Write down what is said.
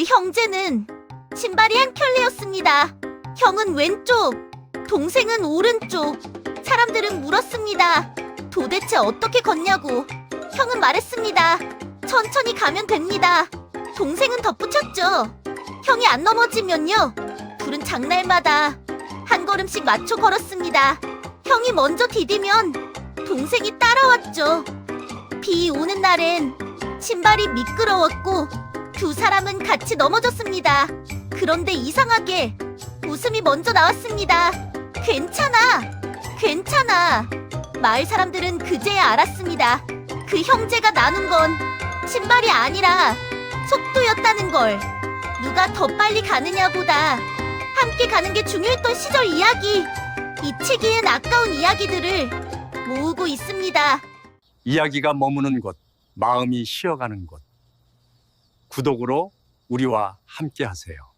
그 형제는 신발이 한 켤레였습니다. 형은 왼쪽, 동생은 오른쪽. 사람들은 물었습니다. 도대체 어떻게 걷냐고. 형은 말했습니다. 천천히 가면 됩니다. 동생은 덧붙였죠. 형이 안 넘어지면요. 둘은 장날마다 한 걸음씩 맞춰 걸었습니다. 형이 먼저 디디면 동생이 따라왔죠. 비 오는 날엔 신발이 미끄러웠고 두 사람은 같이 넘어졌습니다. 그런데 이상하게 웃음이 먼저 나왔습니다. 괜찮아. 괜찮아. 마을 사람들은 그제야 알았습니다. 그 형제가 나눈 건 신발이 아니라 속도였다는 걸. 누가 더 빨리 가느냐보다 함께 가는 게 중요했던 시절 이야기. 잊히기엔 아까운 이야기들을 모으고 있습니다. 이야기가 머무는 곳, 마음이 쉬어가는 곳. 구독으로 우리와 함께 하세요.